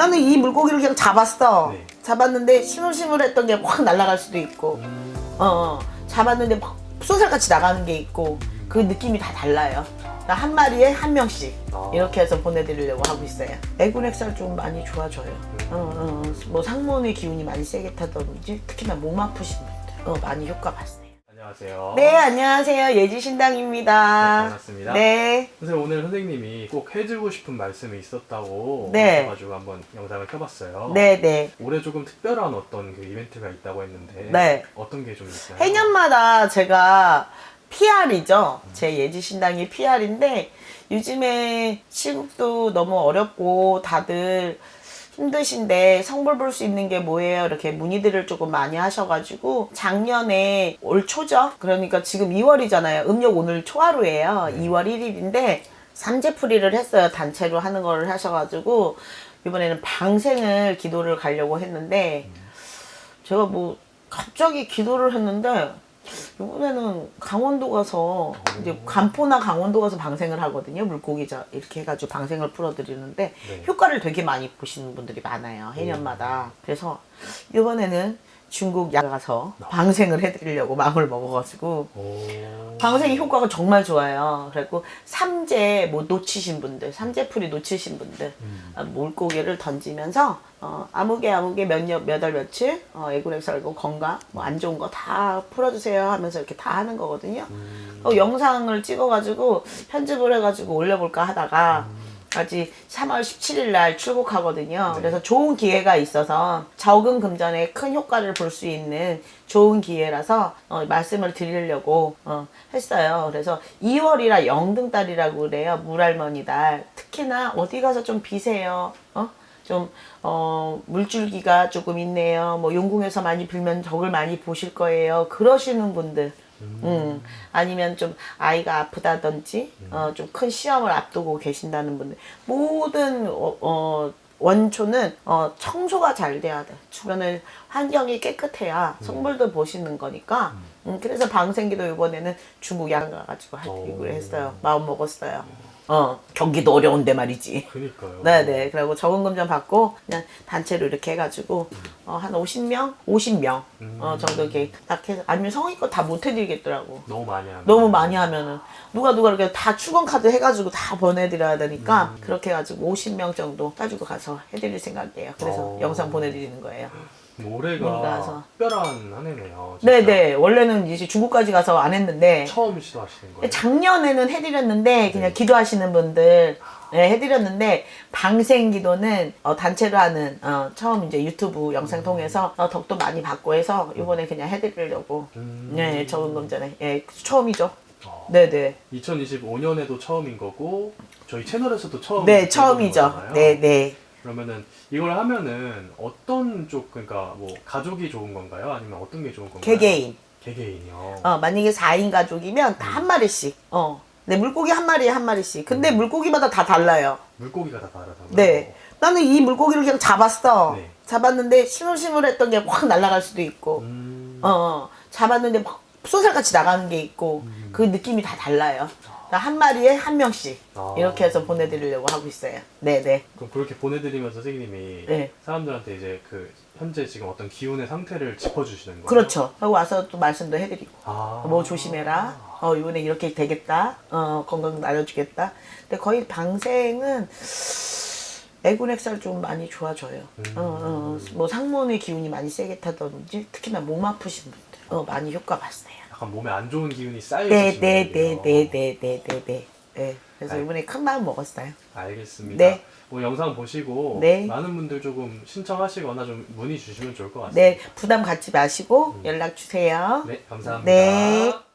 나는 이 물고기를 그냥 잡았어. 네. 잡았는데 시물시물했던 게 확 날아갈 수도 있고, 음, 어, 어. 잡았는데 막 쏘살같이 나가는 게 있고, 그 느낌이 다 달라요. 그러니까 한 마리에 한 명씩 아. 이렇게 해서 보내드리려고 하고 있어요. 애군액살 좀 많이 좋아져요. 어, 어, 어. 뭐 상문의 기운이 많이 세게 타든지 특히나 몸 아프신 분들 어, 많이 효과 봤어요. 안녕하세요. 네, 안녕하세요. 예지신당입니다. 네, 반갑습니다. 네. 선생님 오늘 선생님이 꼭 해주고 싶은 말씀이 있었다고 네. 하셔가지고 한번 영상을 켜봤어요. 네, 네. 올해 조금 특별한 어떤 그 이벤트가 있다고 했는데 네. 어떤 게 좀 있어요? 해년마다 제가 PR이죠. 제 예지신당이 PR인데 요즘에 시국도 너무 어렵고 다들 힘드신데 성볼 볼수 있는 게 뭐예요? 이렇게 문의들을 조금 많이 하셔가지고 작년에 올 초죠? 그러니까 지금 2월이잖아요. 음력 오늘 초하루예요. 2월 1일인데 삼재풀이를 했어요. 단체로 하는 거를 하셔가지고 이번에는 방생을 기도를 가려고 했는데 제가 뭐 갑자기 기도를 했는데 이번에는 강원도 가서 이제 간포나 강원도 가서 방생을 하거든요. 물고기 자 이렇게 해가지고 방생을 풀어드리는데 네. 효과를 되게 많이 보시는 분들이 많아요. 해년마다. 그래서 이번에는 중국 양 가서 방생을 해드리려고 마음을 먹어가지고 오. 방생이 효과가 정말 좋아요. 그래갖고 삼재 뭐 놓치신 분들, 삼재풀이 놓치신 분들 음. 아, 물고기를 던지면서 어, 아무개 아무개 몇몇몇월 며칠 어, 애구렉 살고 건강 뭐 안 좋은 거 다 풀어주세요 하면서 이렇게 다 하는 거거든요. 음. 어, 영상을 찍어가지고 편집을 해가지고 올려볼까 하다가 음. 아직 3월 17일 날 출국하거든요. 네. 그래서 좋은 기회가 있어서 적은 금전에 큰 효과를 볼 수 있는 좋은 기회라서 어, 말씀을 드리려고 어, 했어요. 그래서 2월이라 영등달이라고 그래요. 물할머니 달. 특히나 어디 가서 좀 비세요. 어? 좀, 어, 물줄기가 조금 있네요. 뭐, 용궁에서 많이 빌면 적을 많이 보실 거예요. 그러시는 분들. 음, 아니면 좀 아이가 아프다든지, 어, 좀 큰 시험을 앞두고 계신다는 분들. 모든, 어, 어, 원초는 어, 청소가 잘 돼야 돼. 주변을 환경이 깨끗해야 성물도 보시는 거니까. 음, 그래서 방생기도 이번에는 중국 양 가가지고 하기로 오. 했어요. 마음 먹었어요. 어, 경기도 어려운데 말이지. 그니까요. 네네. 그리고 적은 금전 받고 그냥 단체로 이렇게 해가지고 어, 한 50명, 50명 어, 정도 이렇게 딱 해서 아니면 성의껏 다 못 해드리겠더라고. 너무 많이 하면 너무 많이 하면은 누가 누가 이렇게 다 추건 카드 해가지고 다 보내드려야 되니까 그렇게 해가지고 50명 정도 가지고 가서 해드릴 생각이에요. 그래서 어. 영상 보내드리는 거예요. 뭔가 해서. 특별한 한 해네요. 진짜. 네네. 원래는 이제 중국까지 가서 안 했는데 처음 시도하시는 거예요? 작년에는 해드렸는데 그냥 네. 기도하시는 분들 네, 해드렸는데 방생 기도는 어, 단체로 하는 어, 처음 이제 유튜브 영상 통해서 어, 덕도 많이 받고 해서 이번에 그냥 해드리려고 음. 네 적응금 전에 예 처음이죠. 어. 네네 2025년에도 처음인 거고 저희 채널에서도 처음 네 처음이죠. 네네 그러면은 이걸 하면은 어떤 쪽 그러니까 뭐 가족이 좋은 건가요? 아니면 어떤 게 좋은 건가요? 개개인 개개인이요. 어 만약에 4인 가족이면 다 한 마리씩 어. 네 물고기 한 마리에 한 마리씩. 근데 물고기마다 다 달라요. 물고기가 다 다르다고요? 네. 나는 이 물고기를 그냥 잡았어. 네. 잡았는데 시물시물했던 게 확 날아갈 수도 있고, 음. 어, 어, 잡았는데 막 쏘살같이 나가는 게 있고, 음. 그 느낌이 다 달라요. 그러니까 한 마리에 한 명씩 아. 이렇게 해서 보내드리려고 하고 있어요. 네네. 그럼 그렇게 보내드리면서 선생님이 네. 사람들한테 이제 그 현재 지금 어떤 기운의 상태를 짚어주시는 거예요? 그렇죠. 하고 와서 또 말씀도 해드리고, 아. 뭐 조심해라. 어, 이번에 이렇게 되겠다. 어, 건강 날려주겠다. 근데 거의 방생은 애군액살 좀 많이 좋아져요. 음. 어, 어, 뭐 상문의 기운이 많이 세게 타든지 특히나 몸 아프신 분들 어, 많이 효과 봤어요. 약간 몸에 안 좋은 기운이 쌓여 네, 있으신 네, 분들이요. 네, 네, 네, 네, 네, 네. 네. 그래서 아이. 이번에 큰 마음 먹었어요. 알겠습니다. 네. 뭐 영상 보시고 네. 많은 분들 조금 신청하시거나 좀 문의 주시면 좋을 것 같습니다. 네, 부담 갖지 마시고 연락 주세요. 네, 감사합니다. 네.